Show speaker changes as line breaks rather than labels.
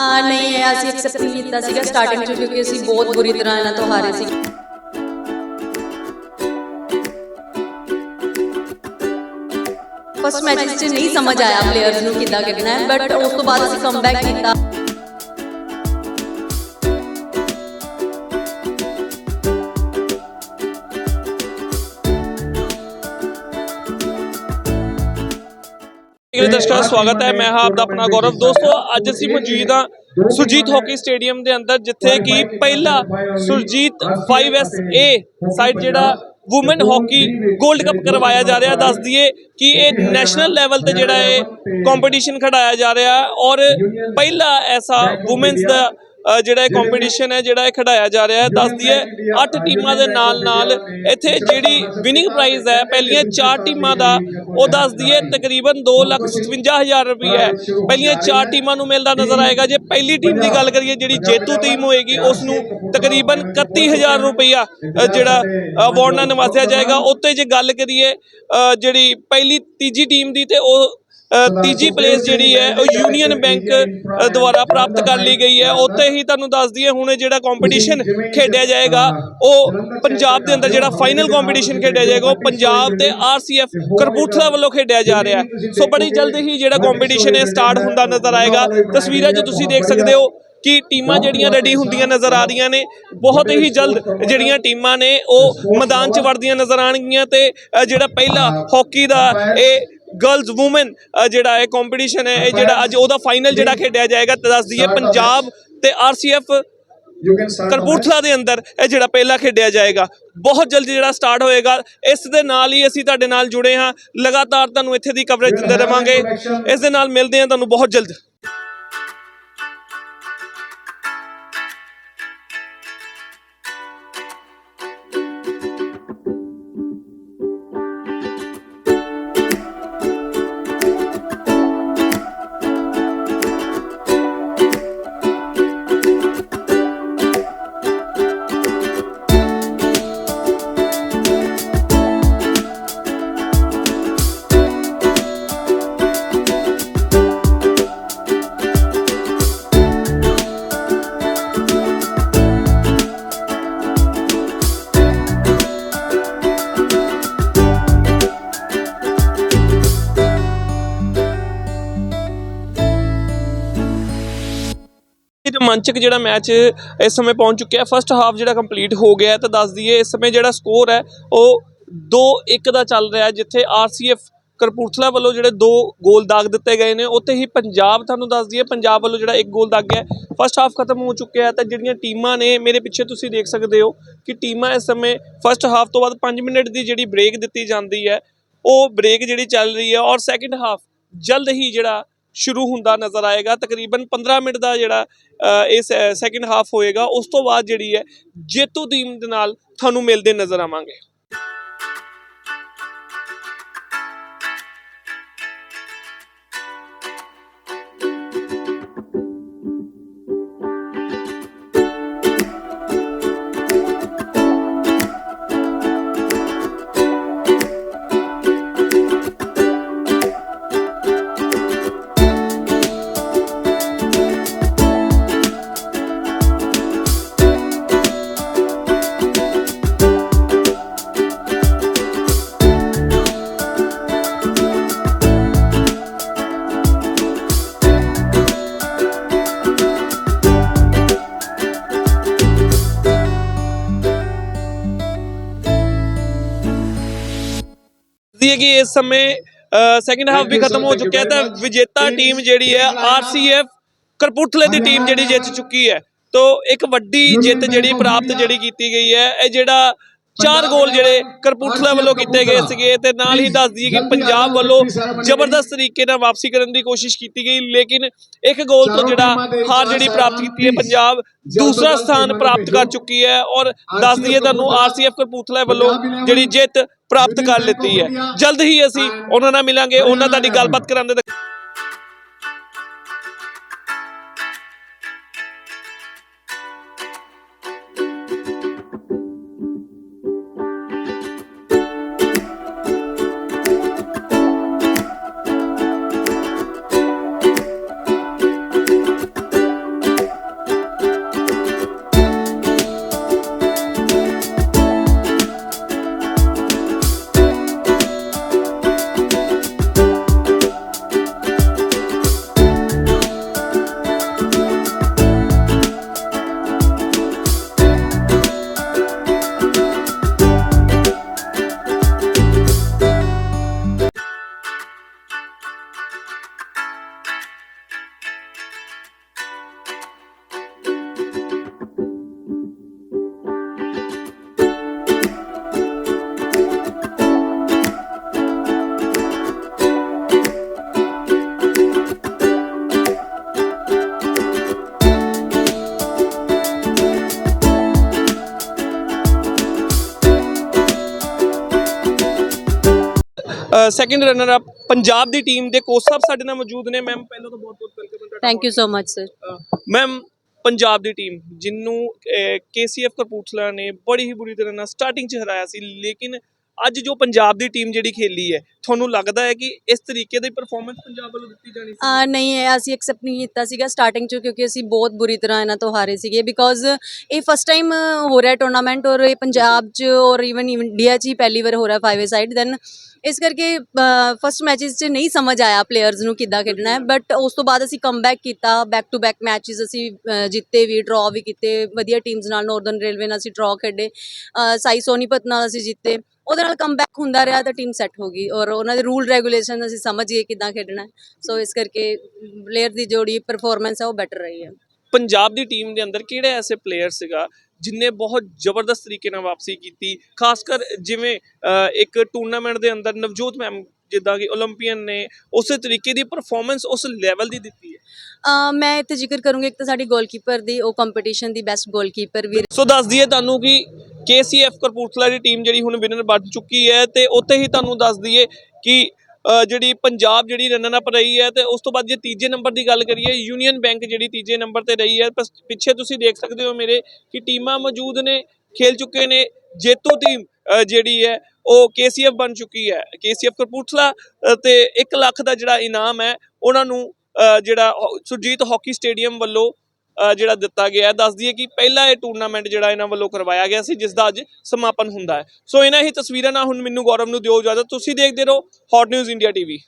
ਆ ਨਹੀਂ, ਇਹ ਅਸੀਂ ਐਕਸੈਪਟ ਨਹੀਂ ਕੀਤਾ ਸੀਗਾ ਸਟਾਰਟਿੰਗ ਚ, ਕਿਉਂਕਿ ਅਸੀਂ ਬਹੁਤ ਬੁਰੀ ਤਰ੍ਹਾਂ ਇਹਨਾਂ ਤੋਂ ਹਾਰੇ ਸੀ। ਫਸਟ ਮੈਚ 'ਚ ਨਹੀਂ ਸਮਝ ਆਇਆ ਪਲੇਅਰਸ ਨੂੰ ਕਿੱਦਾਂ ਖੇਡਣਾ ਹੈ ਬਟ ਉਸ ਤੋਂ ਬਾਅਦ ਅਸੀਂ ਕਮਬੈਕ ਕੀਤਾ।
ਮੇਰੇ ਦਰਸ਼ਕਾਂ ਦਾ ਸਵਾਗਤ ਹੈ ਮੈਂ ਹਾਂ ਆਪਦਾ ਆਪਣਾ ਗੌਰਵ ਦੋਸਤੋ ਅੱਜ ਅਸੀਂ ਮੌਜੂਦ ਹਾਂ ਸੁਰਜੀਤ ਹਾਕੀ ਸਟੇਡੀਅਮ ਦੇ ਅੰਦਰ ਜਿੱਥੇ ਕਿ ਪਹਿਲਾ ਸੁਰਜੀਤ 5SA ਸਾਈਡ ਜਿਹੜਾ ਔਮਨ ਹਾਕੀ 골ਡ ਕੱਪ ਕਰਵਾਇਆ ਜਾ ਰਿਹਾ ਦੱਸ ਦਈਏ ਕਿ ਇਹ ਨੈਸ਼ਨਲ ਲੈਵਲ ਤੇ ਜਿਹੜਾ ਇਹ ਕੰਪੀਟੀਸ਼ਨ ਖੜਾਇਆ ਜਾ ਰਿਹਾ ਔਰ ਪਹਿਲਾ ਐਸਾ ਔਮਨਸ ਦਾ ਜਿਹੜਾ ਇਹ ਕੰਪੀਟੀਸ਼ਨ ਹੈ ਜਿਹੜਾ ਇਹ ਖਿਡਾਇਆ ਜਾ ਰਿਹਾ ਹੈ ਦੱਸ ਦਈਏ 8 ਟੀਮਾਂ ਦੇ ਨਾਲ ਨਾਲ ਇੱਥੇ ਜਿਹੜੀ ਵਿਨਿੰਗ ਪ੍ਰਾਈਜ਼ ਹੈ ਪਹਿਲੀਆਂ 4 ਟੀਮਾਂ ਦਾ ਉਹ ਦੱਸ ਦਈਏ ਤਕਰੀਬਨ 257000 ਰੁਪਏ ਹੈ। ਪਹਿਲੀਆਂ 4 ਟੀਮਾਂ ਨੂੰ ਮਿਲਦਾ ਨਜ਼ਰ ਆਏਗਾ। ਜੇ ਪਹਿਲੀ ਟੀਮ ਦੀ ਗੱਲ ਕਰੀਏ ਜਿਹੜੀ ਜੇਤੂ ਟੀਮ ਹੋਏਗੀ ਉਸ ਨੂੰ ਤਕਰੀਬਨ 31000 ਰੁਪਇਆ ਅ, ਜਿਹੜਾ ਅਵਾਰਡ ਨਾਲ ਨਵਾਜ਼ਿਆ ਜਾਏਗਾ। ਉੱਤੇ ਜੇ ਗੱਲ ਕਰੀਏ ਜਿਹੜੀ ਪਹਿਲੀ ਤੀਜੀ ਟੀਮ ਦੀ ਤੇ ਉਹ ਤੀਜੀ ਪਲੇਸ ਜਿਹੜੀ ਹੈ ਉਹ ਯੂਨੀਅਨ ਬੈਂਕ ਦੁਆਰਾ ਪ੍ਰਾਪਤ ਕਰ ਲਈ ਗਈ ਹੈ। ਉੱਥੇ ਹੀ ਤੁਹਾਨੂੰ ਦੱਸ ਦਈਏ ਹੁਣ ਜਿਹੜਾ ਕੰਪੀਟੀਸ਼ਨ ਖੇਡਿਆ ਜਾਏਗਾ ਉਹ ਪੰਜਾਬ ਦੇ ਅੰਦਰ ਜਿਹੜਾ ਫਾਈਨਲ ਕੰਪੀਟੀਸ਼ਨ ਖੇਡਿਆ ਜਾਏਗਾ ਉਹ ਪੰਜਾਬ ਤੇ ਆਰਸੀਐਫ ਕਰਪੂਥਲਾ ਵੱਲੋਂ ਖੇਡਿਆ ਜਾ ਰਿਹਾ। ਸੋ ਬੜੀ ਜਲਦ ਹੀ ਜਿਹੜਾ ਕੰਪੀਟੀਸ਼ਨ ਹੈ ਸਟਾਰਟ ਹੁੰਦਾ ਨਜ਼ਰ ਆਏਗਾ। ਤਸਵੀਰਾਂ 'ਚ ਤੁਸੀਂ ਦੇਖ ਸਕਦੇ ਹੋ ਕਿ ਟੀਮਾਂ ਜਿਹੜੀਆਂ ਰੈਡੀ ਹੁੰਦੀਆਂ ਨਜ਼ਰ ਆ ਰਹੀਆਂ ਨੇ। ਬਹੁਤ ਹੀ ਜਲਦ ਜਿਹੜੀਆਂ ਟੀਮਾਂ ਨੇ ਉਹ ਮੈਦਾਨ 'ਚ ਵੜਦੀਆਂ ਨਜ਼ਰ ਆਣਗੀਆਂ ਤੇ ਜਿਹੜਾ ਪਹਿਲਾ ਹਾਕੀ ਦਾ ਇਹ ਗਰਲਸ ਔਮਨ ਜਿਹੜਾ ਇਹ ਕੰਪੀਟੀਸ਼ਨ ਹੈ ਇਹ ਜਿਹੜਾ ਅੱਜ ਉਹਦਾ ਫਾਈਨਲ ਜਿਹੜਾ ਖੇਡਿਆ ਜਾਏਗਾ ਦੱਸ ਦਈਏ ਪੰਜਾਬ ਤੇ ਆਰਸੀਐਫ ਕਰਪੂਰਥਲਾ ਦੇ ਅੰਦਰ ਇਹ ਜਿਹੜਾ ਪਹਿਲਾ ਖੇਡਿਆ ਜਾਏਗਾ। ਬਹੁਤ ਜਲਦੀ ਜਿਹੜਾ ਸਟਾਰਟ ਹੋਏਗਾ ਇਸ ਦੇ ਨਾਲ ਹੀ ਅਸੀਂ ਤੁਹਾਡੇ ਨਾਲ ਜੁੜੇ ਹਾਂ। ਲਗਾਤਾਰ ਤੁਹਾਨੂੰ ਇੱਥੇ ਦੀ ਕਵਰੇਜ ਦਿੰਦੇ ਰਵਾਂਗੇ। ਇਸ ਦੇ ਨਾਲ ਮਿਲਦੇ ਹਾਂ ਤੁਹਾਨੂੰ ਬਹੁਤ ਜਲਦ। ਰੋਮਾਂਚਕ ਜਿਹੜਾ ਮੈਚ ਇਸ ਸਮੇਂ ਪਹੁੰਚ ਚੁੱਕਿਆ ਫਸਟ ਹਾਫ ਜਿਹੜਾ ਕੰਪਲੀਟ ਹੋ ਗਿਆ ਤਾਂ ਦੱਸ ਦਈਏ, ਇਸ ਸਮੇਂ ਜਿਹੜਾ ਸਕੋਰ ਹੈ, ਉਹ 2-1 ਦਾ ਚੱਲ ਰਿਹਾ ਹੈ, ਜਿੱਥੇ ਆਰਸੀਐਫ ਕਰਪੂਰਥਲਾ ਵੱਲੋਂ ਜਿਹੜੇ ਦੋ ਗੋਲ ਦਾਗ ਦਿੱਤੇ ਗਏ ਨੇ, ਉੱਥੇ ਹੀ ਪੰਜਾਬ, ਤੁਹਾਨੂੰ ਦੱਸ ਦਈਏ, ਪੰਜਾਬ ਵੱਲੋਂ ਜਿਹੜਾ ਇੱਕ ਗੋਲ ਦਾਗਿਆ ਫਸਟ ਹਾਫ ਖਤਮ ਹੋ ਚੁੱਕਿਆ ਹੈ ਤਾਂ ਜਿਹੜੀਆਂ ਟੀਮਾਂ ਨੇ, ਮੇਰੇ ਪਿੱਛੇ ਤੁਸੀਂ ਦੇਖ ਸਕਦੇ ਹੋ ਕਿ ਟੀਮਾਂ ਇਸ ਸਮੇਂ ਫਸਟ ਹਾਫ ਤੋਂ ਬਾਅਦ 5 ਮਿੰਟ ਦੀ ਜਿਹੜੀ ਬ੍ਰੇਕ ਦਿੱਤੀ ਜਾਂਦੀ ਹੈ, ਉਹ ਬ੍ਰੇਕ ਜਿਹੜੀ ਚੱਲ ਰਹੀ ਹੈ ਔਰ ਸੈਕਿੰਡ ਹਾਫ ਜਲਦ ਹੀ ਜਿਹੜਾ ਸ਼ੁਰੂ ਹੁੰਦਾ ਨਜ਼ਰ ਆਏਗਾ। ਤਕਰੀਬਨ 15 ਮਿੰਟ ਦਾ ਜਿਹੜਾ ਅ, ਇਹ ਸੈਕਿੰਡ ਹਾਫ ਹੋਏਗਾ। ਉਸ ਤੋਂ ਬਾਅਦ ਜਿਹੜੀ ਹੈ ਜੇਤੂ ਟੀਮ ਦੇ ਨਾਲ ਤੁਹਾਨੂੰ ਮਿਲਦੇ ਨਜ਼ਰ ਆਵਾਂਗੇ। ਦੀ ਹੈ ਕਿ ਇਸ ਸਮੇਂ ਸੈਕਿੰਡ ਹਾਫ ਵੀ ਖਤਮ ਹੋ ਚੁੱਕਿਆ ਤਾਂ ਵਿਜੇਤਾ ਟੀਮ ਜਿਹੜੀ ਹੈ ਆਰਸੀਐਫ ਕਰਪੂਰਥਲੇ ਦੀ ਟੀਮ ਜਿਹੜੀ ਜਿੱਤ ਚੁੱਕੀ ਹੈ। ਤੋ ਇੱਕ ਵੱਡੀ ਜਿੱਤ ਜਿਹੜੀ ਪ੍ਰਾਪਤ ਜਿਹੜੀ ਕੀਤੀ ਗਈ ਹੈ, ਇਹ ਜਿਹੜਾ ਚਾਰ ਗੋਲ ਜਿਹੜੇ ਕਰਪੂਰਥਲਾ ਵੱਲੋਂ ਕੀਤੇ ਗਏ ਸੀਗੇ ਤੇ ਨਾਲ ਹੀ ਦੱਸ ਦਈਏ ਕਿ ਪੰਜਾਬ ਵੱਲੋਂ ਜ਼ਬਰਦਸਤ ਤਰੀਕੇ ਨਾਲ ਵਾਪਸੀ ਕਰਨ ਦੀ ਕੋਸ਼ਿਸ਼ ਕੀਤੀ ਗਈ ਲੇਕਿਨ ਇੱਕ ਗੋਲ ਤੋਂ ਜਿਹੜਾ ਹਾਰ ਜਿਹੜੀ ਪ੍ਰਾਪਤ ਕੀਤੀ ਹੈ ਪੰਜਾਬ ਦੂਸਰਾ ਸਥਾਨ ਪ੍ਰਾਪਤ ਕਰ ਚੁੱਕੀ ਹੈ ਔਰ ਦੱਸ ਦਈਏ ਤੁਹਾਨੂੰ ਆਰਸੀਐਫ ਕਰਪੂਰਥਲਾ ਵੱਲੋਂ ਜਿਹੜੀ ਜਿੱਤ ਪ੍ਰਾਪਤ ਕਰ ਲਿੱਤੀ ਹੈ। ਜਲਦ ਹੀ ਅਸੀਂ ਉਹਨਾਂ ਨਾਲ ਮਿਲਾਂਗੇ ਉਹਨਾਂ ਤੁਹਾਡੀ ਗੱਲਬਾਤ ਕਰਾਂਦੇ ਸੈਕੰਡ ਰਨਰ ਅਪ ਪੰਜਾਬ ਦੀ ਟੀਮ ਦੇ ਕੋਚ ਸਾਹਿਬ ਸਾਡੇ ਨਾਲ ਮੌਜੂਦ ਨੇ। ਮੈਮ ਪਹਿਲਾਂ ਤਾਂ ਬਹੁਤ ਬਹੁਤ ਵੈਲਕਮ ਤੁਹਾਡਾ
thank you so much sir
ma'am Punjab the team ਜਿਹਨੂੰ ਕੇਸੀਐਫ ਕਪੂਰਥਲਾ ਨੇ ਬੜੀ ਹੀ ਬੁਰੀ ਤਰ੍ਹਾਂ ਨਾਲ ਸਟਾਰਟਿੰਗ 'ਚ ਹਰਾਇਆ ਸੀ ਲੇਕਿਨ ਅੱਜ ਜੋ ਪੰਜਾਬ ਦੀ ਟੀਮ ਜਿਹੜੀ ਖੇਲੀ ਹੈ, ਤੁਹਾਨੂੰ ਲੱਗਦਾ ਹੈ ਕਿ ਇਸ ਤਰੀਕੇ ਦੀ ਪਰਫਾਰਮੈਂਸ ਪੰਜਾਬ ਵੱਲੋਂ ਦਿੱਤੀ ਜਾਣੀ ਸੀ?
ਆ ਨਹੀਂ, ਇਹ ਅਸੀਂ ਐਕਸੈਪਟ ਨਹੀਂ ਕੀਤਾ ਸੀਗਾ ਸਟਾਰਟਿੰਗ ਚ, ਕਿਉਂਕਿ ਅਸੀਂ ਬਹੁਤ ਬੁਰੀ ਤਰ੍ਹਾਂ ਇਹਨਾਂ ਤੋਂ ਹਾਰੇ ਸੀਗੇ ਬਿਕੋਜ਼ ਇਹ ਫਸਟ ਟਾਈਮ ਹੋ ਰਿਹਾ ਟੂਰਨਾਮੈਂਟ ਔਰ ਇਹ ਪੰਜਾਬ ਚ ਔਰ ਇਵਨ ਇੰਡੀਆ ਚ ਹੀ ਪਹਿਲੀ ਵਾਰ ਹੋ ਰਿਹਾ ਫਾਈਵ ਸਾਈਡ ਦੈਨ ਇਸ ਕਰਕੇ ਫਸਟ ਮੈਚਸ 'ਚ ਨਹੀਂ ਸਮਝ ਆਇਆ ਪਲੇਅਰਸ ਨੂੰ ਕਿੱਦਾਂ ਖੇਡਣਾ ਹੈ ਬਟ ਉਸ ਤੋਂ ਬਾਅਦ ਅਸੀਂ ਕਮਬੈਕ ਕੀਤਾ ਬੈਕ ਟੂ ਬੈਕ ਮੈਚਸ ਅਸੀਂ ਜਿੱਤੇ ਵੀ ਡਰਾ ਵੀ ਕੀਤੇ, ਵਧੀਆ ਟੀਮਸ ਨਾਲ ਨਾਰਥਰਨ ਰੇਲਵੇ ਨਾਲ ਅਸੀਂ ਡਰਾ ਖੇਡੇ ਸਾਈ ਸੋਨੀਪਤ ਨਾਲ ਅਸੀਂ ਜਿੱਤੇ ਉਹਦੇ ਨਾਲ ਕਮਬੈਕ ਹੁੰਦਾ ਰਿਹਾ ਤਾਂ ਟੀਮ ਸੈੱਟ ਹੋ ਗਈ ਔਰ ਉਹਨਾਂ ਦੇ ਰੂਲ ਰੈਗੂਲੇਸ਼ਨ ਅਸੀਂ ਸਮਝ ਗਏ ਕਿਦਾਂ ਖੇਡਣਾ ਸੋ ਇਸ ਕਰਕੇ ਪਲੇਅਰ ਦੀ ਜੋੜੀ ਪਰਫਾਰਮੈਂਸ ਹੈ ਉਹ ਬੈਟਰ ਰਹੀ ਹੈ।
ਪੰਜਾਬ ਦੀ ਟੀਮ ਦੇ ਅੰਦਰ ਕਿਹੜੇ ਐਸੇ ਪਲੇਅਰ ਸੀਗਾ ਜਿਨਨੇ ਬਹੁਤ ਜ਼ਬਰਦਸਤ ਤਰੀਕੇ ਨਾਲ ਵਾਪਸੀ ਕੀਤੀ ਖਾਸ ਕਰ ਜਿਵੇਂ ਇੱਕ ਟੂਰਨਾਮੈਂਟ ਦੇ ਅੰਦਰ ਨਵਜੋਤ ਮੈਮ ਜਿੱਦਾਂ ਕਿ 올림픽ੀਅਨ ਨੇ ਉਸੇ ਤਰੀਕੇ ਦੀ ਪਰਫਾਰਮੈਂਸ ਉਸ ਲੈਵਲ ਦੀ ਦਿੱਤੀ ਹੈ।
ਮੈਂ ਇੱਥੇ ਜ਼ਿਕਰ ਕਰੂੰਗੀ ਇੱਕ ਤਾਂ ਸਾਡੀ ਗੋਲਕੀਪਰ ਦੀ ਉਹ ਕੰਪੀਟੀਸ਼ਨ ਦੀ ਬੈਸਟ ਗੋਲਕੀਪਰ ਵੀ
ਸੋ ਦੱਸ ਦਈਏ ਤੁਹਾਨੂੰ ਕਿ KCF ਕਪੂਰਥਲਾ ਦੀ ਟੀਮ ਜਿਹੜੀ ਹੁਣ ਵਿਨਰ ਬਣ ਚੁੱਕੀ ਹੈ ਤੇ ਉੱਥੇ ਹੀ ਤੁਹਾਨੂੰ ਦੱਸ ਦਈਏ ਕਿ ਜਿਹੜੀ ਪੰਜਾਬ ਜਿਹੜੀ ਰਨਰ ਅਪ ਰਹੀ ਹੈ ਤੇ ਉਸ ਤੋਂ ਬਾਅਦ ਜੇ ਤੀਜੇ ਨੰਬਰ ਦੀ ਗੱਲ ਕਰੀਏ ਯੂਨੀਅਨ ਬੈਂਕ ਜਿਹੜੀ ਤੀਜੇ ਨੰਬਰ ਤੇ ਰਹੀ ਹੈ ਬਸ ਪਿੱਛੇ ਤੁਸੀਂ ਦੇਖ ਸਕਦੇ ਹੋ ਮੇਰੇ ਕਿ ਟੀਮਾਂ ਮੌਜੂਦ ਨੇ, ਖੇਲ ਚੁੱਕੇ ਨੇ, ਜੇਤੂ ਟੀਮ ਜਿਹੜੀ ਹੈ, ਉਹ KCF ਬਣ ਚੁੱਕੀ ਹੈ। KCF ਕਪੂਰਥਲਾ ਤੇ 1 ਲੱਖ ਦਾ ਜਿਹੜਾ ਇਨਾਮ ਹੈ, ਉਹਨਾਂ ਨੂੰ ਜਿਹੜਾ ਸੁਰਜੀਤ ਹਾਕੀ ਸਟੇਡੀਅਮ ਵੱਲੋਂ ਜਿਹੜਾ ਦਿੱਤਾ ਗਿਆ ਹੈ। ਦੱਸ ਦਈਏ ਕਿ ਪਹਿਲਾ ਇਹ ਟੂਰਨਾਮੈਂਟ ਜਿਹੜਾ ਇਹਨਾਂ ਵੱਲੋਂ ਕਰਵਾਇਆ ਗਿਆ ਸੀ ਜਿਸ ਦਾ ਅੱਜ ਸਮਾਪਨ ਹੁੰਦਾ ਹੈ। ਸੋ ਇਹਨਾਂ ਹੀ ਤਸਵੀਰਾਂ ਨਾਲ ਹੁਣ ਮੈਨੂੰ ਗੌਰਵ ਨੂੰ ਦਿਓ ਇਜਾਜ਼ਤ। ਤੁਸੀਂ ਦੇਖਦੇ ਰਹੋ ਹੌਟ ਨਿਊਜ਼ ਇੰਡੀਆ ਟੀਵੀ